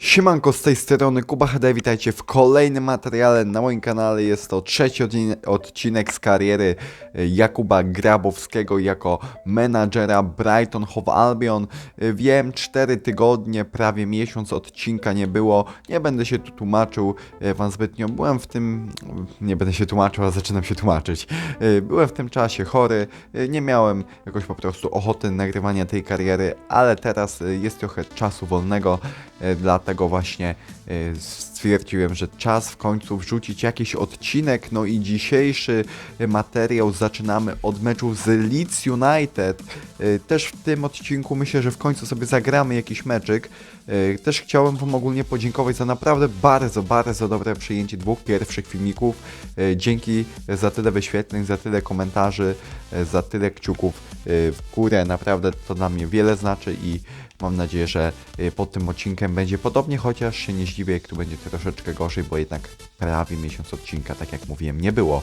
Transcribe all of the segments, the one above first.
Siemanko, z tej strony Kuba HD, witajcie w kolejnym materiale na moim kanale. Jest to trzeci odcin- odcinek z kariery e, Jakuba Grabowskiego jako menadżera Brighton Hove Albion. E, Wiem, 4 tygodnie, prawie miesiąc odcinka nie było. Nie będę się tu tłumaczył e, wam zbytnio. Byłem w tym... nie będę się tłumaczył, a zaczynam się tłumaczyć. Byłem w tym czasie chory, nie miałem jakoś po prostu ochoty nagrywania tej kariery, ale teraz jest trochę czasu wolnego, e, dlatego właśnie e, stwierdziłem, że czas w końcu wrzucić jakiś odcinek. No i dzisiejszy materiał zaczynamy od meczu z Leeds United. E, Też w tym odcinku myślę, że w końcu sobie zagramy jakiś meczyk. E, Też chciałem Wam ogólnie podziękować za naprawdę bardzo, bardzo dobre przyjęcie dwóch pierwszych filmików. E, Dzięki za tyle wyświetleń, za tyle komentarzy, za tyle kciuków w górę. Naprawdę to dla mnie wiele znaczy i mam nadzieję, że pod tym odcinkiem będzie podobnie, chociaż się nie zdziwię, jak tu będzie troszeczkę gorzej, bo jednak prawie miesiąc odcinka, tak jak mówiłem, nie było.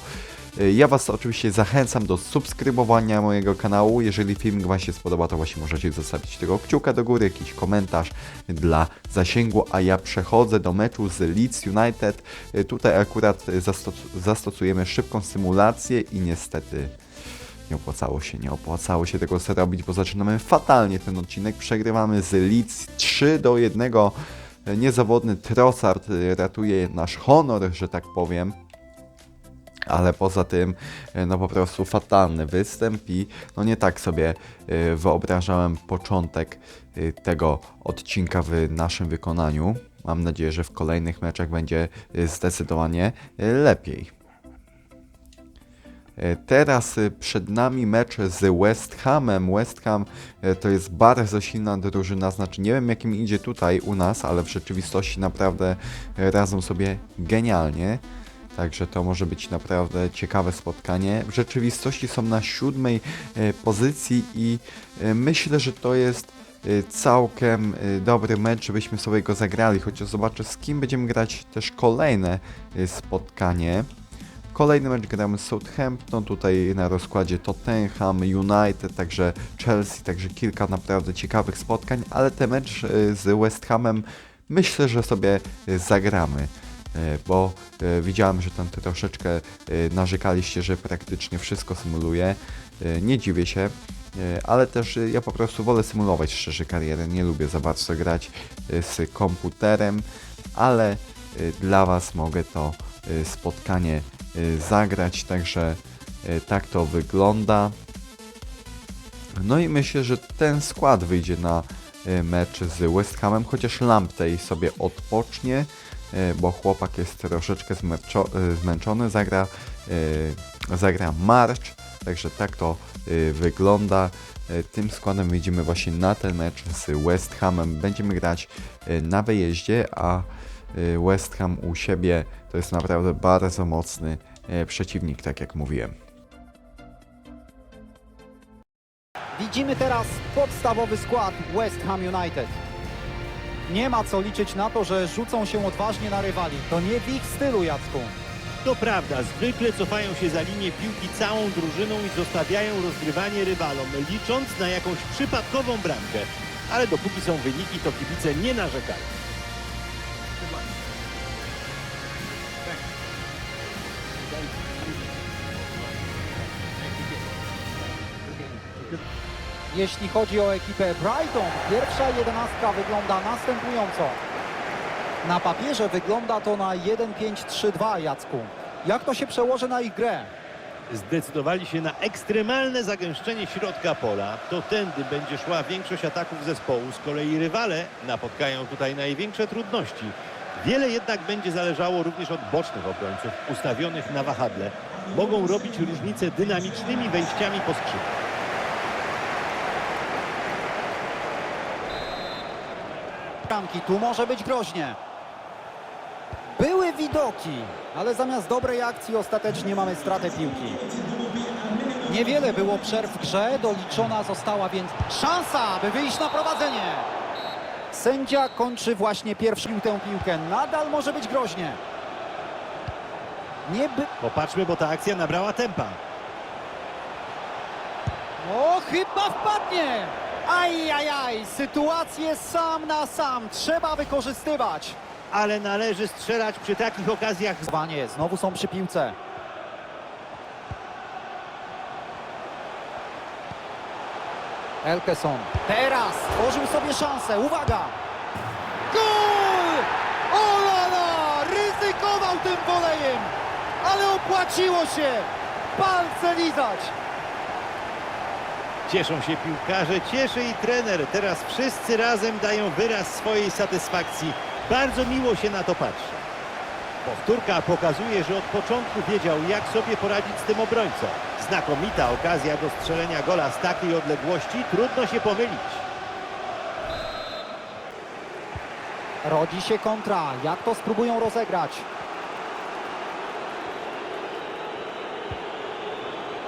E, Ja Was oczywiście zachęcam do subskrybowania mojego kanału. Jeżeli filmik Wam się spodoba, to właśnie możecie zostawić tego kciuka do góry, jakiś komentarz dla zasięgu, a ja przechodzę do meczu z Leeds United. E, Tutaj akurat zastos- zastosujemy szybką symulację i niestety nie opłacało się, nie opłacało się tego zrobić, bo zaczynamy fatalnie ten odcinek. Przegrywamy z Leeds 3 do 1. Niezawodny Trossard e, ratuje nasz honor, że tak powiem ale poza tym e, no po prostu fatalny występ i no nie tak sobie e, wyobrażałem początek tego odcinka w naszym wykonaniu. Mam nadzieję, że w kolejnych meczach będzie zdecydowanie lepiej. E, Teraz e, przed nami mecz z West Hamem. West Ham e, to jest bardzo silna drużyna, znaczy nie wiem jakim idzie tutaj u nas, ale w rzeczywistości naprawdę radzą sobie genialnie. Także to może być naprawdę ciekawe spotkanie. W rzeczywistości są na siódmej pozycji i myślę, że to jest całkiem dobry mecz, żebyśmy sobie go zagrali. Chociaż zobaczę z kim będziemy grać też kolejne spotkanie. Kolejny mecz gramy z Southampton, tutaj na rozkładzie Tottenham, United, także Chelsea, także kilka naprawdę ciekawych spotkań, ale ten mecz e, z West Hamem myślę, że sobie e, zagramy, e, bo widziałem, że tam troszeczkę narzekaliście, że praktycznie wszystko symuluje. Nie dziwię się, ale też ja po prostu wolę symulować szczerze karierę, nie lubię za bardzo grać z komputerem, ale dla Was mogę to spotkanie zagrać, także e, tak to wygląda. No i myślę, że ten skład wyjdzie na e, mecz z West Hamem, chociaż Lamptey sobie odpocznie, bo chłopak jest troszeczkę zmęczo- zmęczony, zagra, zagra March, także tak to wygląda. Tym składem wyjdziemy właśnie na ten mecz z West Hamem. Będziemy grać na wyjeździe, a West Ham u siebie to jest naprawdę bardzo mocny przeciwnik, tak jak mówiłem. Widzimy teraz podstawowy skład West Ham United. Nie ma co liczyć na to, że rzucą się odważnie na rywali. To nie w ich stylu, Jacku. To prawda, zwykle cofają się za linię piłki całą drużyną i zostawiają rozgrywanie rywalom, licząc na jakąś przypadkową bramkę. Ale dopóki są wyniki, to kibice nie narzekają. Jeśli chodzi o ekipę Brighton, pierwsza jedenastka wygląda następująco. Na papierze wygląda to na 1-5-3-2, Jacku. Jak to się przełoży na ich grę? Zdecydowali się na ekstremalne zagęszczenie środka pola. To tędy będzie szła większość ataków zespołu. Z kolei rywale napotkają tutaj największe trudności. Wiele jednak będzie zależało również od bocznych obrońców ustawionych na wahadle. Mogą robić różnicę dynamicznymi wejściami po skrzydłach. Bramki, tu może być groźnie. Były widoki, ale zamiast dobrej akcji ostatecznie mamy stratę piłki. Niewiele było przerw w grze, doliczona została więc szansa, by wyjść na prowadzenie. Sędzia kończy właśnie pierwszą tę piłkę. Nadal może być groźnie. Nie by... Popatrzmy, bo ta akcja nabrała tempa. O, chyba wpadnie! Ajajaj, sytuację sam na sam trzeba wykorzystywać. Ale należy strzelać przy takich okazjach. Znowu są przy piłce. Elkeson. Teraz tworzył sobie szansę. Uwaga! Gol! Olala! Ryzykował tym wolejem, ale opłaciło się. Palce lizać. Cieszą się piłkarze, cieszy i trener. Teraz wszyscy razem dają wyraz swojej satysfakcji. Bardzo miło się na to patrzy. Powtórka pokazuje, że od początku wiedział, jak sobie poradzić z tym obrońcą. Znakomita okazja do strzelenia gola z takiej odległości. Trudno się pomylić. Rodzi się kontra. Jak to spróbują rozegrać?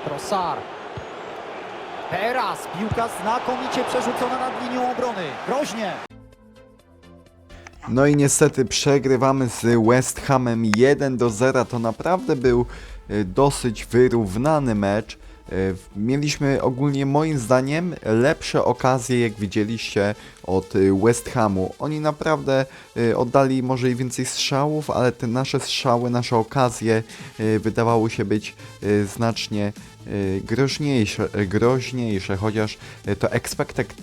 Trossard. Teraz piłka znakomicie przerzucona nad linią obrony. Groźnie. No i niestety przegrywamy z West Hamem 1 do 0. To naprawdę był e, dosyć wyrównany mecz. Mieliśmy ogólnie moim zdaniem lepsze okazje, jak widzieliście, od e, West Hamu. Oni naprawdę e, oddali może i więcej strzałów, ale te nasze strzały, nasze okazje e, wydawały się być znacznie groźniejsze, groźniejsze, chociaż to expected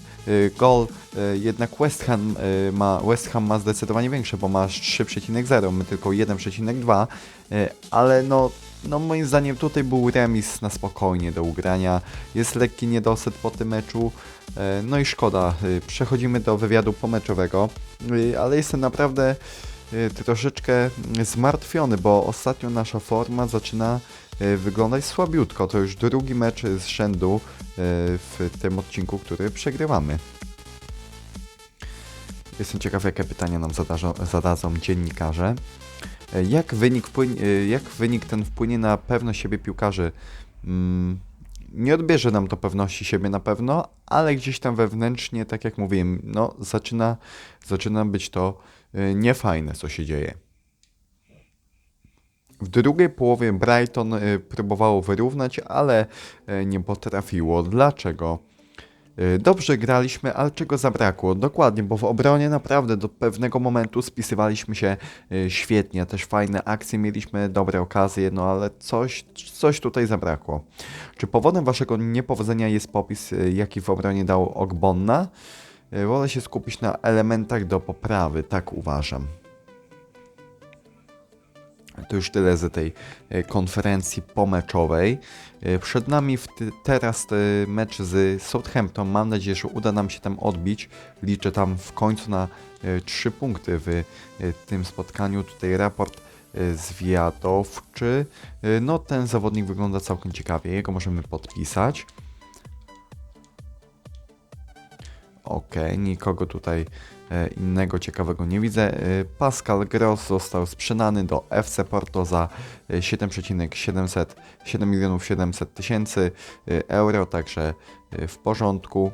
goal jednak West Ham ma, West Ham ma zdecydowanie większe, bo masz 3,0, my tylko 1,2, e, ale no, no moim zdaniem tutaj był remis na spokojnie do ugrania, jest lekki niedosyt po tym meczu, e, no i szkoda, e, przechodzimy do wywiadu pomeczowego, e, ale jestem naprawdę troszeczkę zmartwiony, bo ostatnio nasza forma zaczyna wyglądać słabiutko. To już drugi mecz z rzędu w tym odcinku, który przegrywamy. Jestem ciekaw, jakie pytania nam zadadzą dziennikarze. E, Jak wynik, e, jak wynik ten wpłynie na pewność siebie piłkarzy? Mm, nie odbierze nam to pewności siebie na pewno, ale gdzieś tam wewnętrznie, tak jak mówiłem, no, zaczyna, zaczyna być to e, niefajne, co się dzieje. W drugiej połowie Brighton próbowało wyrównać, ale nie potrafiło. Dlaczego? Y, Dobrze graliśmy, ale czego zabrakło? Dokładnie, bo w obronie naprawdę do pewnego momentu spisywaliśmy się y, świetnie. Też fajne akcje mieliśmy, dobre okazje, no ale coś, coś tutaj zabrakło. Czy powodem waszego niepowodzenia jest popis, y, jaki w obronie dał Ogbonna? Wolę się skupić na elementach do poprawy, tak uważam. To już tyle z tej e, konferencji pomeczowej. E, Przed nami teraz e, mecz z Southampton. Mam nadzieję, że uda nam się tam odbić. Liczę tam w końcu na e, trzy punkty w tym spotkaniu. Tutaj raport zwiadowczy. No ten zawodnik wygląda całkiem ciekawie. Jego możemy podpisać. Okej, nikogo tutaj innego ciekawego nie widzę. E, Pascal Gross został sprzedany do FC Porto za e, 7,700 7 milionów 700 tysięcy e, euro, także e, w porządku.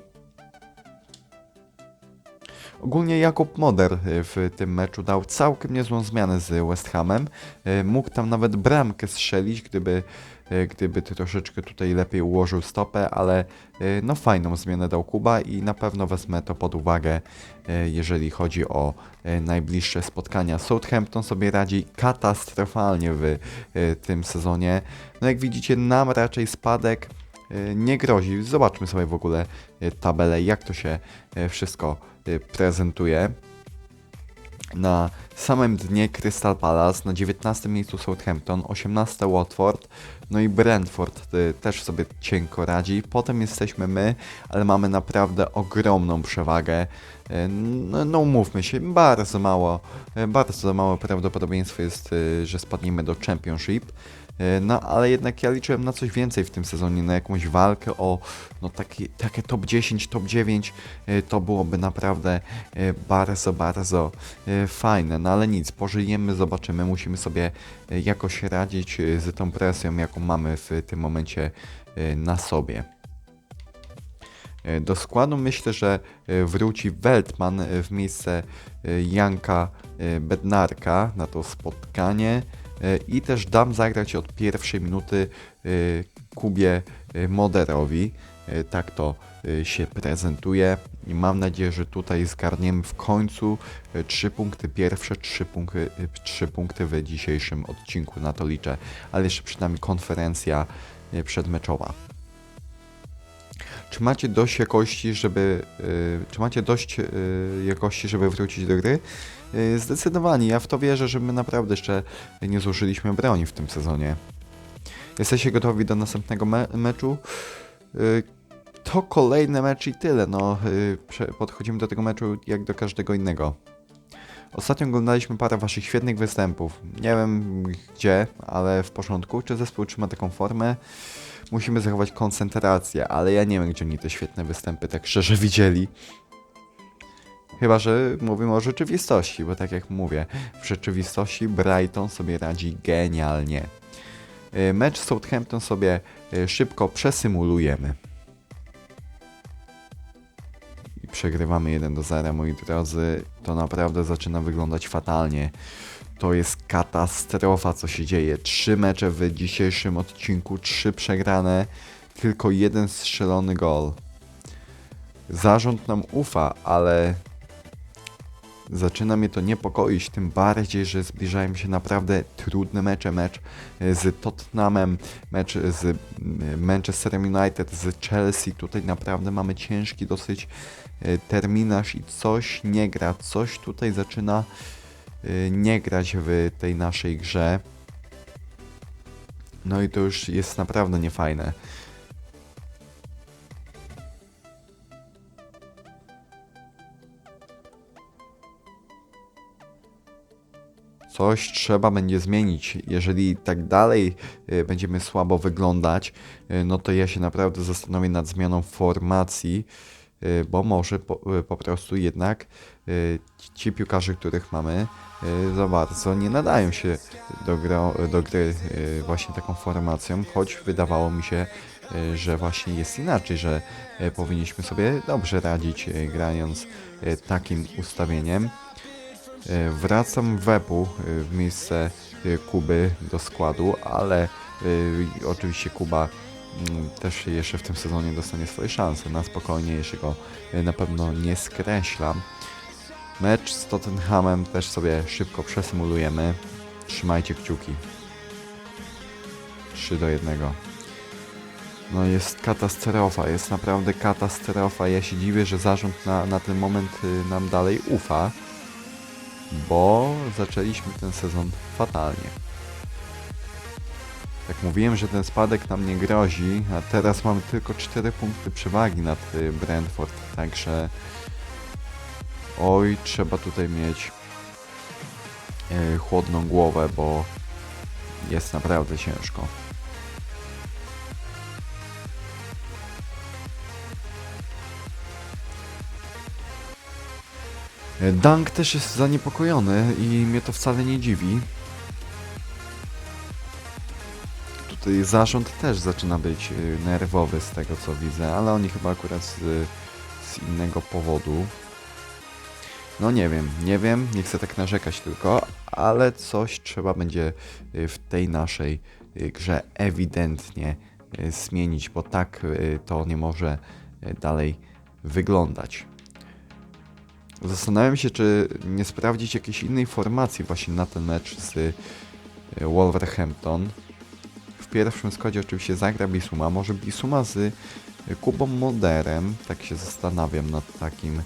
Ogólnie Jakub Moder e, w tym meczu dał całkiem niezłą zmianę z West Hamem. E, Mógł tam nawet bramkę strzelić, gdyby, e, gdyby troszeczkę tutaj lepiej ułożył stopę, ale e, no fajną zmianę dał Kuba i na pewno wezmę to pod uwagę, e, jeżeli chodzi o e, najbliższe spotkania. Southampton sobie radzi katastrofalnie w e, tym sezonie. No jak widzicie, nam raczej spadek e, nie grozi. Zobaczmy sobie w ogóle e, tabelę, jak to się e, wszystko e, prezentuje. Na samym dnie Crystal Palace, na 19 miejscu Southampton, 18 Watford, no i Brentford y, też sobie cienko radzi. Potem jesteśmy my, ale mamy naprawdę ogromną przewagę. Y, No, no umówmy się, bardzo mało, y, bardzo małe prawdopodobieństwo jest, że spadniemy do Championship. Y, No ale jednak ja liczyłem na coś więcej w tym sezonie, na jakąś walkę o no, taki, takie top 10, top 9. y, To byłoby naprawdę y, bardzo, bardzo fajne. No ale nic, pożyjemy, zobaczymy. Musimy sobie jakoś radzić z tą presją, jaką mamy w tym momencie na sobie. Do składu myślę, że wróci Weltman w miejsce Janka Bednarka na to spotkanie i też dam zagrać od pierwszej minuty y, Kubie y, Moderowi. e, tak to e, się prezentuje i mam nadzieję, że tutaj zgarniemy w końcu e, trzy punkty pierwsze, trzy punkty, e, trzy punkty w dzisiejszym odcinku, na to liczę, ale jeszcze przed nami konferencja e, przedmeczowa. Czy macie dość jakości, żeby. czy macie dość jakości, żeby wrócić do gry? Y, zdecydowanie, ja w to wierzę, że my naprawdę jeszcze nie zużyliśmy broni w tym sezonie. Jesteście gotowi do następnego me meczu? Y, to kolejny mecz i tyle. No, y, podchodzimy do tego meczu jak do każdego innego. Ostatnio oglądaliśmy parę waszych świetnych występów. Nie wiem gdzie, ale w porządku. Czy zespół trzyma taką formę? musimy zachować koncentrację, ale ja nie wiem, gdzie oni te świetne występy tak szczerze widzieli. Chyba, że mówimy o rzeczywistości, bo tak jak mówię, w rzeczywistości Brighton sobie radzi genialnie. Y, Mecz z Southampton sobie y, szybko przesymulujemy. I przegrywamy 1 do 0, moi drodzy. To naprawdę zaczyna wyglądać fatalnie. To jest katastrofa, co się dzieje. Trzy mecze w dzisiejszym odcinku, trzy przegrane, tylko jeden strzelony gol. Zarząd nam ufa, ale zaczyna mnie to niepokoić, tym bardziej, że zbliżają się naprawdę trudne mecze. Mecz e, z Tottenhamem, mecz z Manchesterem United, z Chelsea. Tutaj naprawdę mamy ciężki dosyć e, terminarz i coś nie gra, coś tutaj zaczyna y, nie grać w tej naszej grze. No i to już jest naprawdę niefajne. Coś trzeba będzie zmienić. Jeżeli tak dalej y, będziemy słabo wyglądać, y, no to ja się naprawdę zastanowię nad zmianą formacji, y, bo może po, po prostu jednak ci piłkarze, których mamy, za bardzo nie nadają się do, do gry właśnie taką formacją, choć wydawało mi się, że właśnie jest inaczej, że powinniśmy sobie dobrze radzić grając takim ustawieniem. Y, Wracam Webu y, w miejsce y, Kuby do składu, ale oczywiście Kuba mm, też jeszcze w tym sezonie dostanie swoje szanse. Na spokojnie, jeszcze go na pewno nie skreślam. Mecz z Tottenhamem też sobie szybko przesymulujemy. Trzymajcie kciuki. 3 do 1. No jest katastrofa, jest naprawdę katastrofa. Ja się dziwię, że zarząd na, na ten moment y, nam dalej ufa, bo zaczęliśmy ten sezon fatalnie. Jak mówiłem, że ten spadek nam nie grozi, a teraz mamy tylko 4 punkty przewagi nad y, Brentford, także oj, trzeba tutaj mieć y, chłodną głowę, bo jest naprawdę ciężko. Dunk też jest zaniepokojony i mnie to wcale nie dziwi. Tutaj zarząd też zaczyna być y, nerwowy z tego co widzę, ale oni chyba akurat z, z innego powodu. No nie wiem, nie wiem, nie chcę tak narzekać tylko, ale coś trzeba będzie y, w tej naszej grze ewidentnie zmienić, bo tak to nie może dalej wyglądać. Zastanawiam się, czy nie sprawdzić jakiejś innej formacji właśnie na ten mecz z y, Wolverhampton. W pierwszym składzie oczywiście zagra Bisuma, może Bisuma z y, Kubą Moderem, tak się zastanawiam nad takim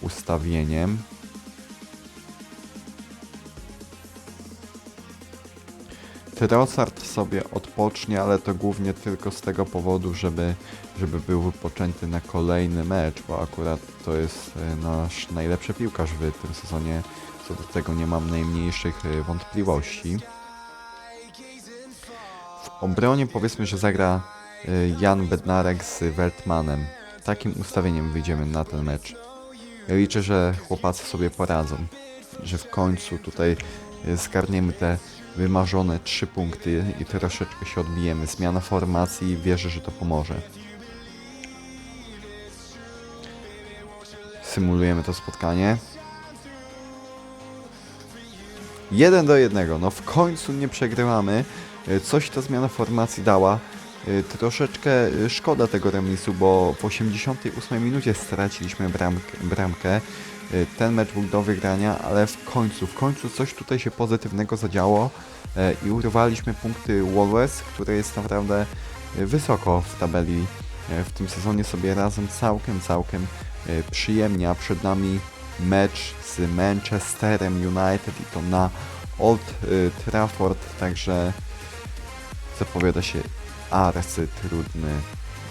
ustawieniem. Trossard sobie odpocznie, ale to głównie tylko z tego powodu, żeby, żeby był wypoczęty na kolejny mecz, bo akurat to jest e, nasz najlepszy piłkarz w tym sezonie. Co do tego nie mam najmniejszych e, wątpliwości. W obronie powiedzmy, że zagra e, Jan Bednarek z Weltmanem. Takim ustawieniem wyjdziemy na ten mecz. Liczę, że chłopacy sobie poradzą, że w końcu tutaj zgarniemy te wymarzone trzy punkty i troszeczkę się odbijemy. Zmiana formacji, wierzę, że to pomoże. Symulujemy to spotkanie. 1 do 1. No w końcu nie przegrywamy. E, Coś ta zmiana formacji dała. y, troszeczkę y, szkoda tego remisu, bo w 88 minucie straciliśmy bramkę. bramkę. Y, Ten mecz był do wygrania, ale w końcu, w końcu coś tutaj się pozytywnego zadziało e, i urwaliśmy punkty Wolves, które jest naprawdę y, wysoko w tabeli. W tym sezonie sobie razem całkiem, całkiem przyjemnie, a przed nami mecz z Manchesterem United i to na Old y, Trafford, także zapowiada się arcy trudny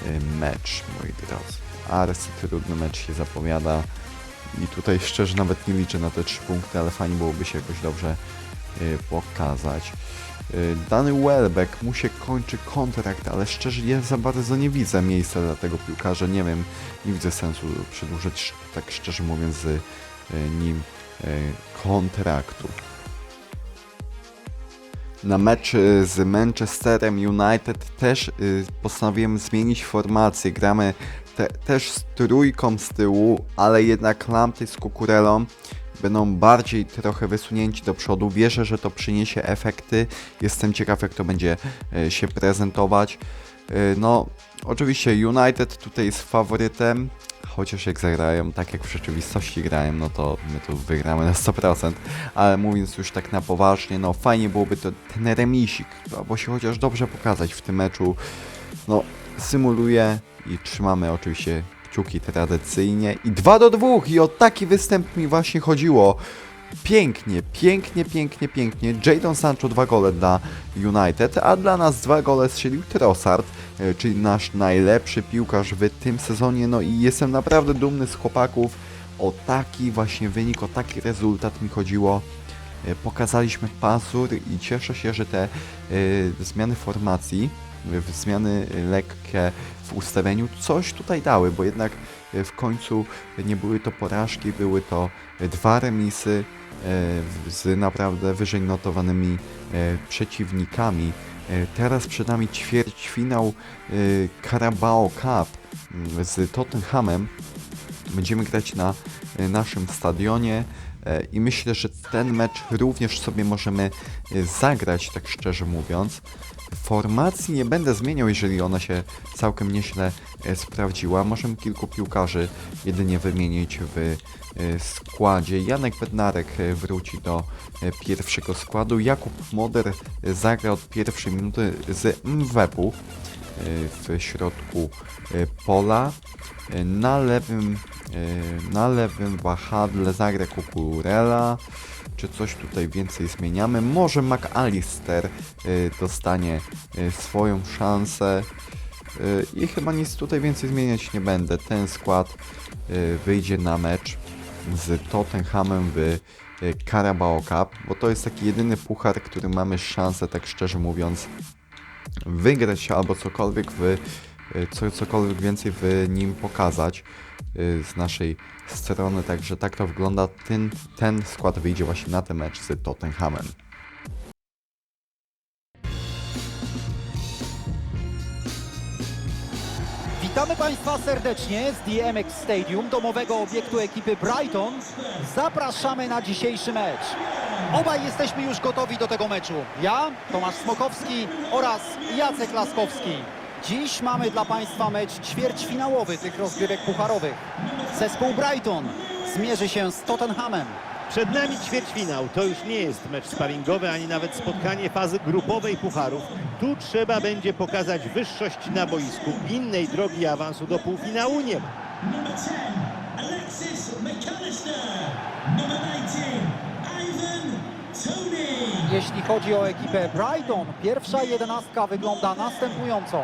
y, mecz, moi drodzy. Arcy trudny mecz się zapowiada i tutaj szczerze nawet nie liczę na te trzy punkty, ale fajnie byłoby się jakoś dobrze y, pokazać. Y, Dany Welbeck mu się kończy kontrakt, ale szczerze ja za bardzo nie widzę miejsca dla tego piłkarza. Nie wiem, nie widzę sensu przedłużyć, tak szczerze mówiąc, z y, nim kontraktu. Na mecz z Manchesterem United też postanowiłem zmienić formację. Gramy te, też z trójką z tyłu, ale jednak Lamptey z Kukurelą będą bardziej trochę wysunięci do przodu. Wierzę, że to przyniesie efekty. Jestem ciekaw, jak to będzie y, się prezentować. Y, No, oczywiście United tutaj jest faworytem, chociaż jak zagrają tak, jak w rzeczywistości grają, no to my tu wygramy na 100%. Ale mówiąc już tak na poważnie, no fajnie byłoby to ten remisik, albo się chociaż dobrze pokazać w tym meczu. No, symuluję i trzymamy oczywiście kciuki tradycyjnie. I 2 do 2 i o taki występ mi właśnie chodziło. Pięknie, pięknie, pięknie, pięknie. Jadon Sancho dwa gole dla United, a dla nas dwa gole strzelił Trossard, e, czyli nasz najlepszy piłkarz w tym sezonie. No i jestem naprawdę dumny z chłopaków. O taki właśnie wynik, o taki rezultat mi chodziło. E, Pokazaliśmy pazur i cieszę się, że te e, zmiany formacji, zmiany lekkie w ustawieniu coś tutaj dały, bo jednak e, w końcu nie były to porażki, były to dwa remisy z naprawdę wyżej notowanymi przeciwnikami. Teraz przed nami ćwierćfinał Carabao Cup mm, z Tottenhamem. Będziemy grać na naszym stadionie i myślę, że ten mecz również sobie możemy e, zagrać, tak szczerze mówiąc. Formacji nie będę zmieniał, jeżeli ona się całkiem nieźle e, sprawdziła. Możemy kilku piłkarzy jedynie wymienić w e, składzie. Janek Bednarek e, wróci do e, pierwszego składu. Jakub Moder e, zagra od pierwszej minuty z Mwepu e, w środku e, pola. Na lewym, e, na lewym wahadle zagra Kukurela. Czy coś tutaj więcej zmieniamy? Może McAllister e, dostanie e, swoją szansę. I chyba nic tutaj więcej zmieniać nie będę. Ten skład wyjdzie na mecz z Tottenhamem w Carabao Cup, bo to jest taki jedyny puchar, który mamy szansę, tak szczerze mówiąc, wygrać albo cokolwiek w, co, cokolwiek więcej w nim pokazać y, z naszej strony, także tak to wygląda. Ten, ten skład wyjdzie właśnie na ten mecz z Tottenhamem. Witamy Państwa serdecznie z DMX Stadium, domowego obiektu ekipy Brighton. Zapraszamy na dzisiejszy mecz. Obaj jesteśmy już gotowi do tego meczu. Ja, Tomasz Smokowski oraz Jacek Laskowski. Dziś mamy dla Państwa mecz ćwierćfinałowy tych rozgrywek pucharowych. Zespół Brighton zmierzy się z Tottenhamem. Przed nami ćwierćfinał. To już nie jest mecz sparingowy, ani nawet spotkanie fazy grupowej pucharów. Tu trzeba będzie pokazać wyższość na boisku. Innej drogi awansu do półfinału nie ma. Number 10, Alexis McAllister. Number 19, Ivan Tony. Jeśli chodzi o ekipę Brighton, pierwsza jedenastka wygląda następująco.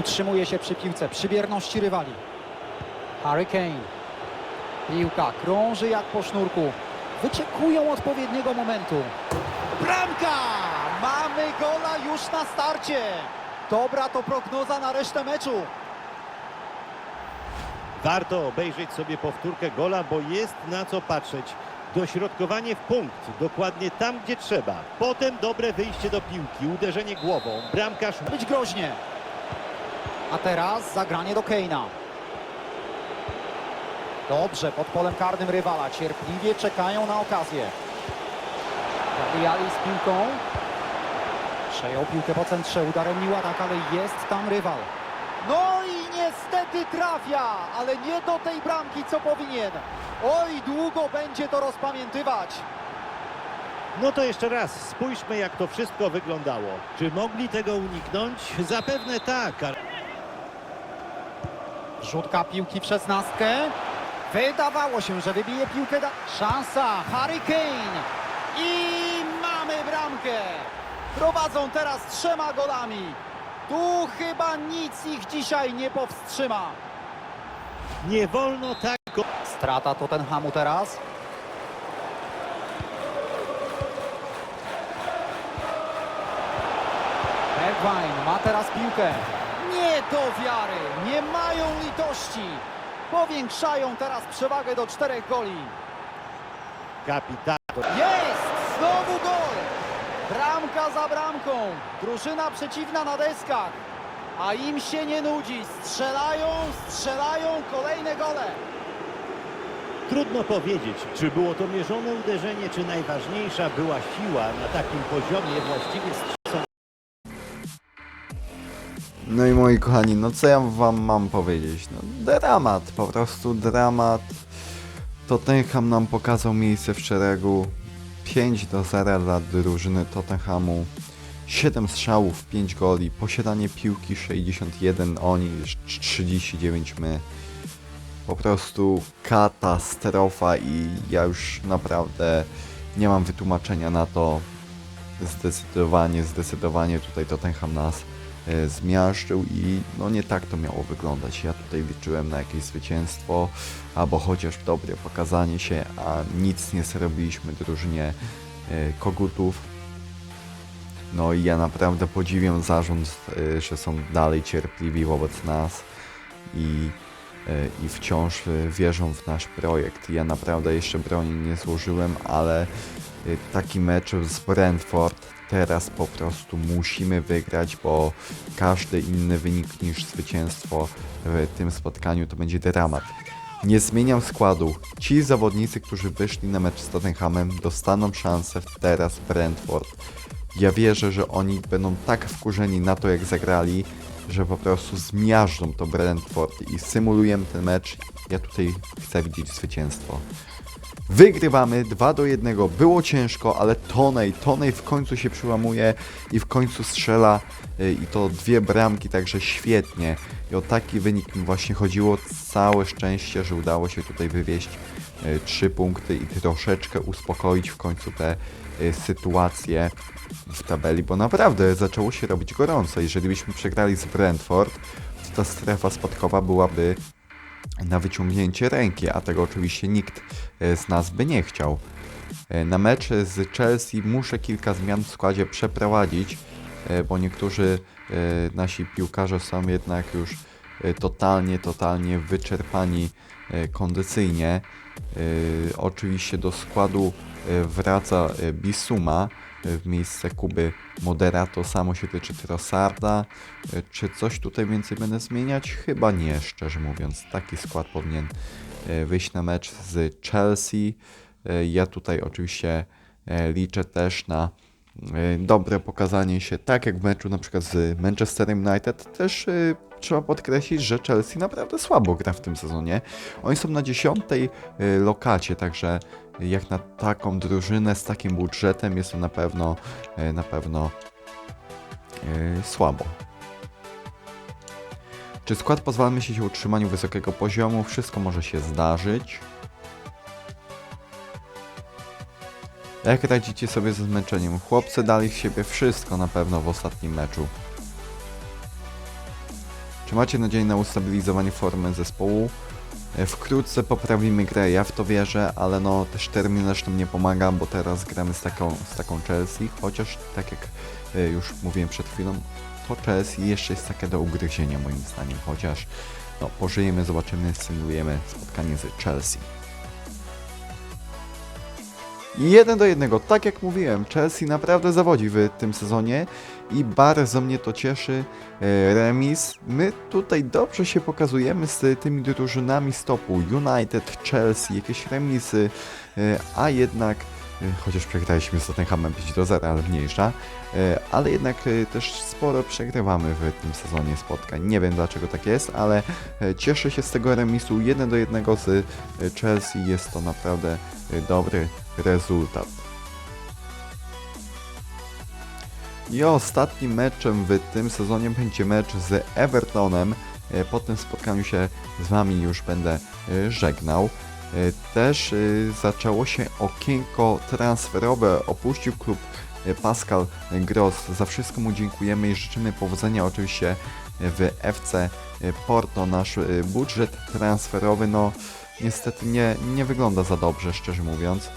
Utrzymuje się przy piłce, przy bierności rywali. Harry Kane. Piłka krąży jak po sznurku. Wyczekują odpowiedniego momentu. Bramka! Mamy gola już na starcie. Dobra to prognoza na resztę meczu. Warto obejrzeć sobie powtórkę gola, bo jest na co patrzeć. Dośrodkowanie w punkt, dokładnie tam, gdzie trzeba. Potem dobre wyjście do piłki, uderzenie głową. Bramkarz Być groźnie. A teraz zagranie do Keina. Dobrze, pod polem karnym rywala. Cierpliwie czekają na okazję. Gabriali z piłką. Przejął piłkę po centrze, udarem Niładak, ale jest tam rywal. No i niestety trafia, ale nie do tej bramki, co powinien. Oj, długo będzie to rozpamiętywać. No to jeszcze raz, spójrzmy jak to wszystko wyglądało. Czy mogli tego uniknąć? Zapewne tak, ale Rzutka piłki w szesnastkę. Wydawało się, że wybije piłkę. Da... Szansa, Harry Kane. I mamy bramkę. Prowadzą teraz trzema golami. Tu chyba nic ich dzisiaj nie powstrzyma. nie wolno tak. Strata Tottenhamu teraz. Bergwijn ma teraz piłkę. Nie do wiary, nie mają litości. Powiększają teraz przewagę do czterech goli. Kapitan. Jest! Znowu gol! Bramka za bramką. Drużyna przeciwna na deskach. A im się nie nudzi. Strzelają, strzelają kolejne gole. Trudno powiedzieć, czy było to mierzone uderzenie, czy najważniejsza była siła na takim poziomie właściwie. No i moi kochani, no co ja wam mam powiedzieć? No dramat, po prostu dramat. Tottenham nam pokazał miejsce w szeregu. 5 do 0 dla drużyny Tottenhamu. 7 strzałów, 5 goli, posiadanie piłki 61, oni 39 my. Po prostu katastrofa i ja już naprawdę nie mam wytłumaczenia na to. Zdecydowanie, zdecydowanie tutaj Tottenham nas zmiażdżył i no nie tak to miało wyglądać. Ja tutaj liczyłem na jakieś zwycięstwo albo chociaż dobre pokazanie się, a nic nie zrobiliśmy drużynie e, kogutów. No i ja naprawdę podziwiam zarząd, e, że są dalej cierpliwi wobec nas i, e, i wciąż e, wierzą w nasz projekt. Ja naprawdę jeszcze broni nie złożyłem, ale e, taki mecz z Brentford teraz po prostu musimy wygrać, bo każdy inny wynik niż zwycięstwo w tym spotkaniu to będzie dramat. Nie zmieniam składu. Ci zawodnicy, którzy wyszli na mecz z Tottenhamem, dostaną szansę teraz w Brentford. Ja wierzę, że oni będą tak wkurzeni na to, jak zagrali, że po prostu zmiażdżą to Brentford i symulujemy ten mecz. Ja tutaj chcę widzieć zwycięstwo. Wygrywamy 2 do 1. Było ciężko, ale Tonej, Tonej w końcu się przyłamuje i w końcu strzela y, i to dwie bramki, także świetnie. I o taki wynik mi właśnie chodziło. Całe szczęście, że udało się tutaj wywieźć y, trzy punkty i troszeczkę uspokoić w końcu te y, sytuacje w tabeli, bo naprawdę zaczęło się robić gorąco. Jeżeli byśmy przegrali z Brentford, to ta strefa spadkowa byłaby na wyciągnięcie ręki, a tego oczywiście nikt e, z nas by nie chciał. E, Na mecz z Chelsea muszę kilka zmian w składzie przeprowadzić, e, bo niektórzy nasi piłkarze są jednak już totalnie, totalnie wyczerpani kondycyjnie. Oczywiście do składu wraca Bisuma w miejsce Kuby Modera, to samo się tyczy Trossarda. E, Czy coś tutaj więcej będę zmieniać? Chyba nie, szczerze mówiąc. Taki skład powinien e, wyjść na mecz z Chelsea. Ja tutaj oczywiście liczę też na dobre pokazanie się, tak jak w meczu na przykład z Manchesterem United. Też trzeba podkreślić, że Chelsea naprawdę słabo gra w tym sezonie. Oni są na dziesiątej e, lokacie, także jak na taką drużynę z takim budżetem jest to na pewno e, na pewno e, słabo. Czy skład pozwala myśleć o utrzymaniu wysokiego poziomu? Wszystko może się zdarzyć. Jak radzicie sobie ze zmęczeniem? Chłopcy dali z siebie wszystko na pewno w ostatnim meczu. Czy macie nadzieję na ustabilizowanie formy zespołu? E, Wkrótce poprawimy grę, ja w to wierzę, ale no też terminarz nam nie pomaga, bo teraz gramy z taką, z taką Chelsea, chociaż tak jak e, już mówiłem przed chwilą, to Chelsea jeszcze jest takie do ugryzienia moim zdaniem, chociaż no pożyjemy, zobaczymy, symulujemy spotkanie z Chelsea. Jeden do jednego, tak jak mówiłem, Chelsea naprawdę zawodzi w tym sezonie i bardzo mnie to cieszy. E, Remis, my tutaj dobrze się pokazujemy z tymi drużynami stopu. United, Chelsea, jakieś remisy, e, a jednak, chociaż przegraliśmy z Tottenhamem 5 do 0, ale mniejsza, e, ale jednak e, też sporo przegrywamy w tym sezonie spotkań. Nie wiem dlaczego tak jest, ale e, cieszę się z tego remisu 1 do 1 z e, Chelsea. Jest to naprawdę e, dobry rezultat. I ostatnim meczem w tym sezonie będzie mecz z Evertonem. E, Po tym spotkaniu się z Wami już będę e, żegnał. E, Też e, zaczęło się okienko transferowe. Opuścił klub e, Pascal Gross. Za wszystko mu dziękujemy i życzymy powodzenia oczywiście w FC Porto. Nasz budżet transferowy no niestety nie, nie wygląda za dobrze, szczerze mówiąc.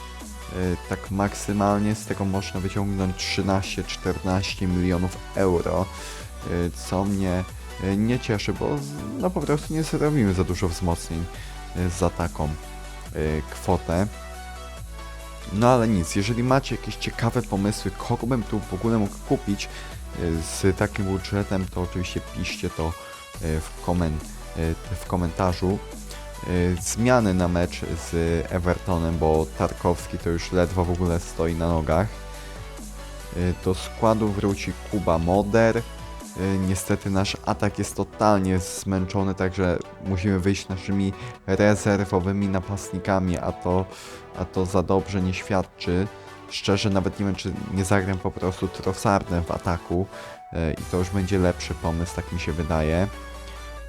Tak maksymalnie z tego można wyciągnąć 13-14 milionów euro, co mnie nie cieszy, bo no po prostu nie zrobimy za dużo wzmocnień za taką kwotę. No ale nic, jeżeli macie jakieś ciekawe pomysły, kogo bym tu w ogóle mógł kupić y, z takim budżetem, to oczywiście piszcie to y, w, w komentarzu zmiany na mecz z Evertonem, bo Tarkowski to już ledwo w ogóle stoi na nogach. Do składu wróci Kuba Moder. Y, Niestety nasz atak jest totalnie zmęczony, także musimy wyjść naszymi rezerwowymi napastnikami, a to, a to za dobrze nie świadczy. Szczerze nawet nie wiem, czy nie zagram po prostu Trossardem w ataku y, i to już będzie lepszy pomysł, tak mi się wydaje.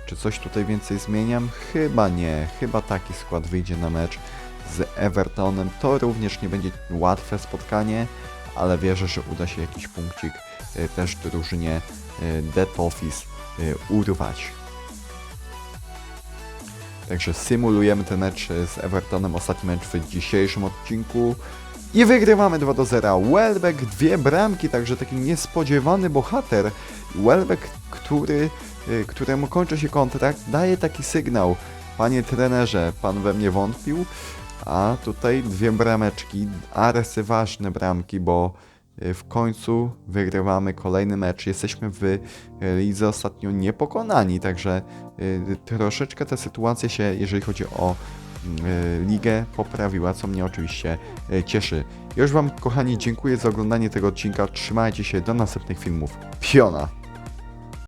Czy coś tutaj więcej zmieniam? Chyba nie. Chyba taki skład wyjdzie na mecz z Evertonem. To również nie będzie łatwe spotkanie, ale wierzę, że uda się jakiś punkcik y, też drużynie Dead Office y, urwać. Także symulujemy ten mecz y, z Evertonem, ostatni mecz w dzisiejszym odcinku. I wygrywamy 2 do 0. Welbeck dwie bramki, także taki niespodziewany bohater. Welbeck, który, y, któremu kończy się kontrakt, daje taki sygnał. Panie trenerze, pan we mnie wątpił? A tutaj dwie brameczki, arcyważne bramki, bo y, w końcu wygrywamy kolejny mecz. Jesteśmy w y, lidze ostatnio niepokonani, także y, troszeczkę ta sytuacja się, jeżeli chodzi o y, ligę poprawiła, co mnie oczywiście cieszy. Już Wam, kochani, dziękuję za oglądanie tego odcinka. Trzymajcie się, do następnych filmów. Piona!